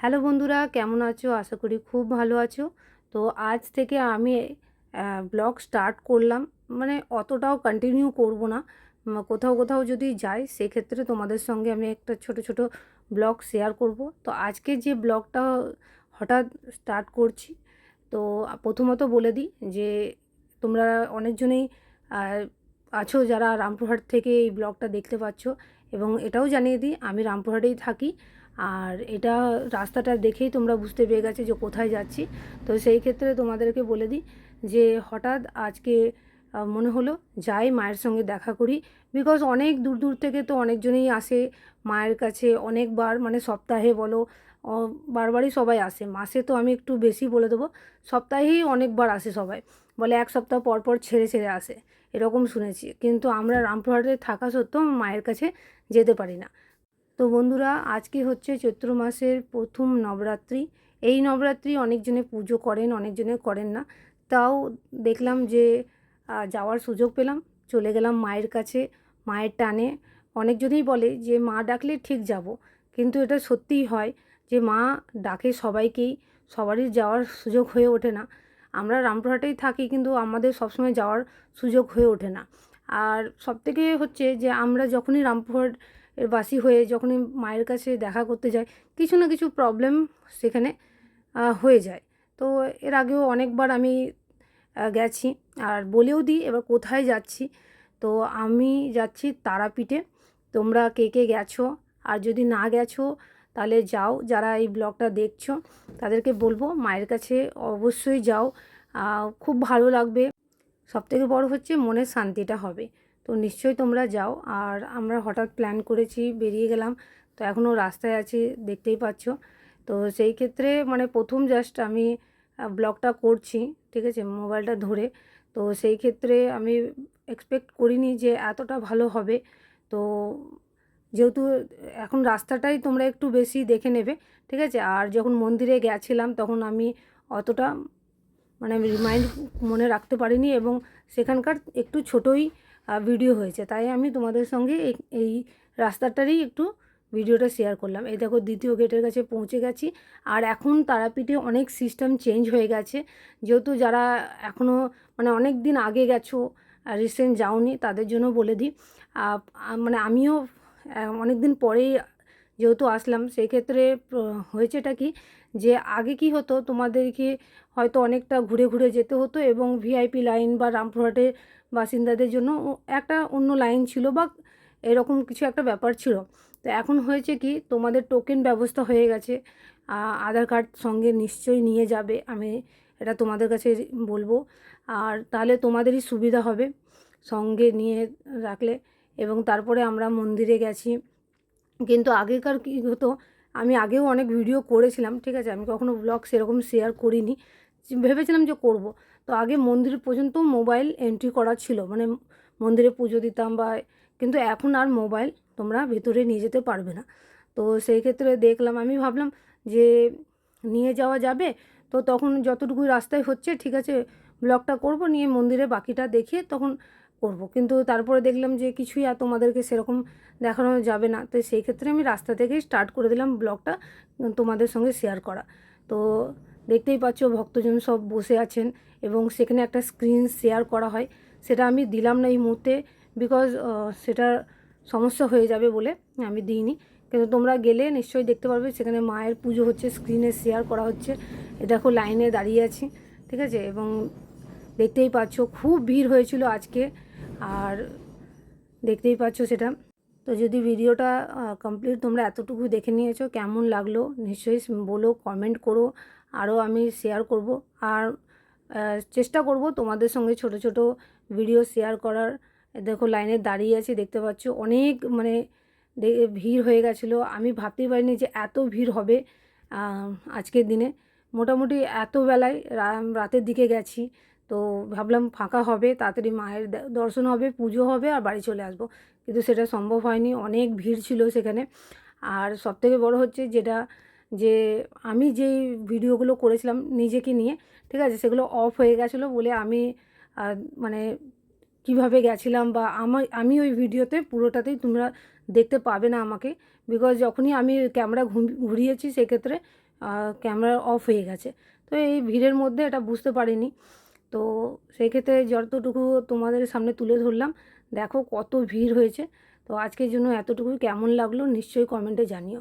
Hello বন্ধুরা, কেমন আছো? আশা করি খুব ভালো আছো। তো আজ থেকে আমি ব্লগ স্টার্ট করলাম। মানে অতটাও কন্টিনিউ করব না। কোথাও কোথাও যদি যাই, সেক্ষেত্রে তোমাদের সঙ্গে আমি একটা ছোট ছোট ব্লগ শেয়ার করব। তো আজকে যে ব্লগটা হঠাৎ স্টার্ট করছি, তো প্রথমত বলে দিই যে, তোমরা অনেকজনেই আছো যারা রামপুরহাট থেকে এই ব্লগটা দেখতে পাচ্ছ। এবং এটাও জানিয়ে দিই, আমি রামপুরহাটেই থাকি। আর এটা রাস্তাটা দেখেই তোমরা বুঝতে পেরে গেছে যে কোথায় যাচ্ছি। তো সেই ক্ষেত্রে তোমাদেরকে বলে দিই যে হঠাৎ আজকে মনে হলো যাই মায়ের সঙ্গে দেখা করি। বিকজ অনেক দূর দূর থেকে তো অনেকজনেই আসে মায়ের কাছে, অনেকবার মানে সপ্তাহে বলো বারবারই সবাই আসে। মাসে তো আমি একটু বেশি বলে দেবো, সপ্তাহেই অনেকবার আসে সবাই। বলে এক সপ্তাহ পর পর ছেড়ে ছেড়ে আসে, এরকম শুনেছি। কিন্তু আমরা রামপুরহাটে থাকা সত্ত্বেও মায়ের কাছে যেতে পারি না। তো বন্ধুরা, আজকে হচ্ছে চৈত্র মাসের প্রথম নবরাত্রি। এই নবরাত্রি অনেকজনে পুজো করেন অনেকজনে করেন না। তাও দেখলাম যে যাওয়ার সুযোগ পেলাম, চলে গেলাম মায়ের কাছে, মায়ের টানে। অনেকজনেই বলে যে, মা ডাকলে ঠিক যাব। কিন্তু এটা সত্যিই হয় যে, মা ডাকে সবাইকেই, সবারই যাওয়ার সুযোগ হয়ে ওঠে না। আমরা রামপুরহাটেই থাকি, কিন্তু আমাদের সবসময় যাওয়ার সুযোগ হয়ে ওঠে না। আর সবথেকে হচ্ছে যে, আমরা যখনই রামপুরহাট এর বাসি হয়ে যখনই মায়ের কাছে দেখা করতে যাই কিছু না কিছু প্রবলেম সেখানে হয়ে যায়। তো এর আগেও অনেকবার আমি গেছি আর বলেও দিই এবার কোথায় যাচ্ছি। তো আমি যাচ্ছি তারাপীঠে, তোমরা কে কে গেছো? আর যদি না গেছো, তাহলে যাও, যারা এই ব্লগটা দেখছ, তাদেরকে বলব মায়ের কাছে অবশ্যই যাও। খুব ভালো লাগবে। সবথেকে বড় হচ্ছে মনের শান্তিটা হবে। তো নিশ্চয়ই তোমরা যাও। আর আমরা হঠাৎ প্ল্যান করেছি, বেরিয়ে গেলাম। তো এখনও রাস্তায় আছি, দেখতেই পাচ্ছ। তো সেই ক্ষেত্রে মানে প্রথম জাস্ট আমি ব্লগটা করছি, ঠিক আছে? মোবাইলটা ধরে। তো সেই ক্ষেত্রে আমি এক্সপেক্ট করিনি যে এতটা ভালো হবে। তো যেহেতু এখন রাস্তাটাই তোমরা একটু বেশি দেখে নেবে, ঠিক আছে? আর যখন মন্দিরে গেছিলাম, তখন আমি অতটা মানে রিমাইন্ড মনে রাখতে পারিনি এবং সেখানকার একটু ছোটোই ভিডিও হয়েছে। তাই আমি তোমাদের সঙ্গে এই রাস্তাটারই একটু ভিডিওটা শেয়ার করলাম। এই দেখো, দ্বিতীয় গেটের কাছে পৌঁছে গেছি। আর এখন তারাপীঠে অনেক সিস্টেম চেঞ্জ হয়ে গেছে। যেহেতু যারা এখনও মানে অনেক দিন আগে গেছো রিসেন্ট যাওনি, তাদের জন্য বলে দিই। মানে আমিও অনেক দিন পরেই যেহেতু আসলাম, সেই ক্ষেত্রে হয়েছেটা কি যে আগে কি হতো, তোমাদেরকে হয়তো অনেকটা ঘুরে ঘুরে যেতে হতো এবং ভিআইপি লাইন বা রামপুরহাটের বাসিন্দাদের জন্য একটা অন্য লাইন ছিল বা এরকম কিছু একটা ব্যাপার ছিল। তো এখন হয়েছে কি, তোমাদের টোকেন ব্যবস্থা হয়ে গেছে। আধার কার্ড সঙ্গে নিশ্চয়ই নিয়ে যাবে, আমি এটা তোমাদের কাছে বলব। আর তাহলে তোমাদেরই সুবিধা হবে সঙ্গে নিয়ে রাখলে। এবং তারপরে আমরা মন্দিরে গেছি। কিন্তু আগেকার কী হতো আমি আগেও অনেক ভিডিও করেছিলাম, ঠিক আছে? আমি কখনো ব্লগ সেরকম শেয়ার করিনি। ভেবেছিলাম যে করব। তো আগে মন্দির পর্যন্ত মোবাইল এন্ট্রি করা ছিল মানে মন্দিরে পুজো দিতাম বা, কিন্তু এখন আর মোবাইল তোমরা ভেতরে নিয়ে যেতে পারবে না। তো সেই ক্ষেত্রে দেখলাম, আমি ভাবলাম যে নিয়ে যাওয়া যাবে। তো তখন যতটুকু রাস্তায় হচ্ছে, ঠিক আছে ব্লগটা করব, নিয়ে মন্দিরে বাকিটা দেখিয়ে তখন করব। কিন্তু তারপরে দেখলাম যে কিছুই আর তোমাদেরকে সেরকম দেখানো যাবে না। তো সেই ক্ষেত্রে আমি রাস্তা থেকেই স্টার্ট করে দিলাম ব্লগটা, তোমাদের সঙ্গে শেয়ার করা। তো দেখতেই পাচ্ছ ভক্তজন সব বসে আছেন এবং সেখানে একটা স্ক্রিন শেয়ার করা হয়। সেটা আমি দিলাম না এই মুহূর্তে বিকজ সেটা সমস্যা হয়ে যাবে বলে আমি দিইনি। কিন্তু তোমরা গেলে নিশ্চয়ই দেখতে পারবে সেখানে মায়ের পুজো হচ্ছে স্ক্রিনে শেয়ার করা হচ্ছে। দেখো লাইনে দাঁড়িয়ে আছি, ঠিক আছে? এবং দেখতেই পাচ্ছ খুব ভিড় হয়েছিল আজকে। আর দেখতেই পাচ্ছ সেটা। তো যদি ভিডিওটা কমপ্লিট তোমরা এতটুকু দেখে নিয়েছো, কেমন লাগল, নিশ্চয়ই বলো কমেন্ট করো আরও আমি শেয়ার করব। আর চেষ্টা করব তোমাদের সঙ্গে ছোট ছোট ভিডিও শেয়ার করার। দেখো লাইনে দাঁড়িয়ে আছি, দেখতে পাচ্ছ অনেক মানে ভিড় হয়ে গেছিল। আমি ভাবতেই পারিনি যে এত ভিড় হবে আজকের দিনে। মোটামুটি এত বেলায় রাতের দিকে গেছি। তো ভাবলাম ফাঁকা হবে, তাড়াতাড়ি মায়ের দর্শন হবে, পুজো হবে আর বাড়ি চলে আসব। কিন্তু সেটা সম্ভব হয়নি, অনেক ভিড় ছিল সেখানে। আর সবথেকে বড় হচ্ছে যেটা, যে আমি যেই ভিডিওগুলো করেছিলাম নিজেকে নিয়ে, ঠিক আছে, সেগুলো অফ হয়ে গেছিল বলে আমি মানে কীভাবে গেছিলাম বা আমার, আমি ওই ভিডিওতে পুরোটাতেই তোমরা দেখতে পাবে না আমাকে। বিকজ যখনই আমি ক্যামেরা ঘুরিয়েছি সেক্ষেত্রে ক্যামেরা অফ হয়ে গেছে। তো এই ভিড়ের মধ্যে এটা বুঝতে পারিনি। তো সেই ক্ষেত্রে যতটুকু তোমাদের সামনে তুলে ধরলাম, দেখো কত ভিড় হয়েছে। তো আজকের জন্য এতটুকু কেমন লাগল নিশ্চয়ই কমেন্টে জানিও।